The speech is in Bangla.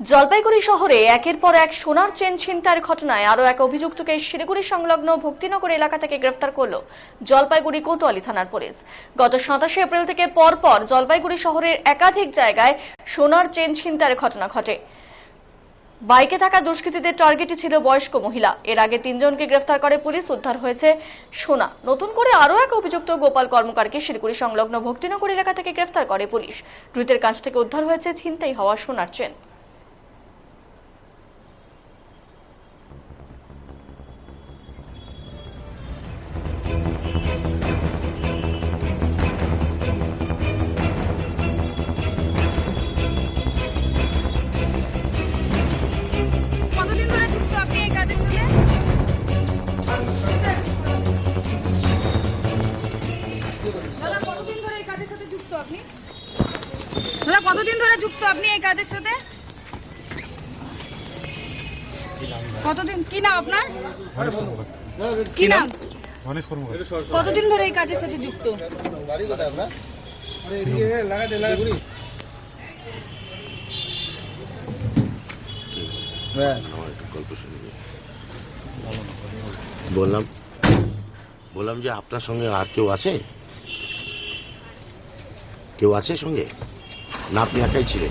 জলপাইগুড়ি শহরে একের পর এক সোনার চেন ছিনতাইয়ের ঘটনায় আরও এক অভিযুক্তকে শিলিগুড়ি সংলগ্ন ভক্তিনগর এলাকা থেকে গ্রেফতার করল জলপাইগুড়ি কোতোয়ালি থানার পুলিশ। গত সাতাশে এপ্রিল থেকে পরপর জলপাইগুড়ি শহরের একাধিক জায়গায় সোনার চেন ছিনতাইয়ের ঘটনা ঘটে। বাইকে থাকা দুষ্কৃতীদের টার্গেটই ছিল বয়স্ক মহিলা। এর আগে তিনজনকে গ্রেফতার করে পুলিশ উদ্ধার হয়েছে সোনা। নতুন করে আরও এক অভিযুক্ত গোপাল কর্মকারকে শিলিগুড়ি সংলগ্ন ভক্তিনগর এলাকা থেকে গ্রেফতার করে পুলিশ। ধৃতের কাছ থেকে উদ্ধার হয়েছে ছিনতাই হওয়া সোনার চেন। আপনি? দাদা কতদিন ধরে যুক্ত আপনি এই কাজের সাথে? কতদিন? কি নাম আপনার? কি নাম? গণেশ কর্মকার কতদিন ধরে এই কাজের সাথে যুক্ত? আমার একটা গল্প বললাম বললাম যে আপনার সঙ্গে আর কেউ আছে? কেউ আছে সঙ্গে? না আপনি একাই ছিলেন।